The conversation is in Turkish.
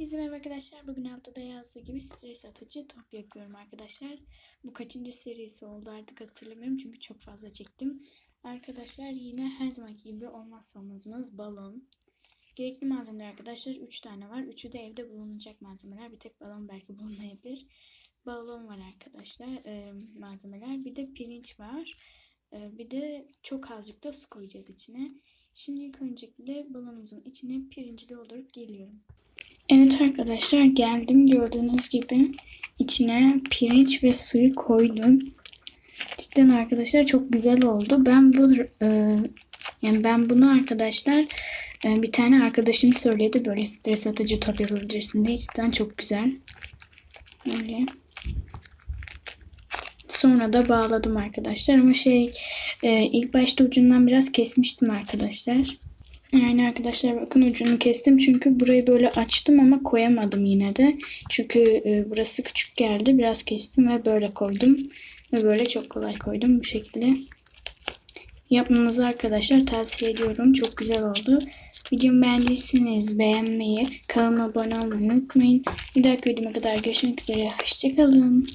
Herkese merhaba arkadaşlar. Bugün haftada yazdığı gibi stres atıcı top yapıyorum arkadaşlar. Bu kaçıncı serisi oldu artık hatırlamıyorum çünkü çok fazla çektim. Arkadaşlar yine her zamanki gibi olmazsa olmazımız balon. Gerekli malzemeler arkadaşlar 3 tane var. Üçü de evde bulunacak malzemeler. Bir tek balon belki bulunmayabilir. Balon var arkadaşlar e, malzemeler. Bir de pirinç var. E, bir de çok azıcık da su koyacağız içine. Şimdi ilk öncelikle balonumuzun içine pirinci doldurup geliyorum. Evet arkadaşlar geldim gördüğünüz gibi içine pirinç ve suyu koydum. Cidden arkadaşlar çok güzel oldu. Ben bu e, yani ben bunu arkadaşlar e, bir tane arkadaşım söyledi böyle stres atıcı top yapabilirsin diye. Cidden çok güzel. Öyle. Sonra da bağladım arkadaşlar ama şey e, ilk başta ucundan biraz kesmiştim arkadaşlar. Yani arkadaşlar bakın ucunu kestim çünkü burayı böyle açtım ama koyamadım yine de. Çünkü e, burası küçük geldi. Biraz kestim ve böyle koydum. Ve böyle çok kolay koydum bu şekilde. Yapmanızı arkadaşlar tavsiye ediyorum. Çok güzel oldu. Videomu beğendiyseniz beğenmeyi, kanalıma abone olmayı unutmayın. Bir dahaki videoma kadar görüşmek üzere. Hoşçakalın.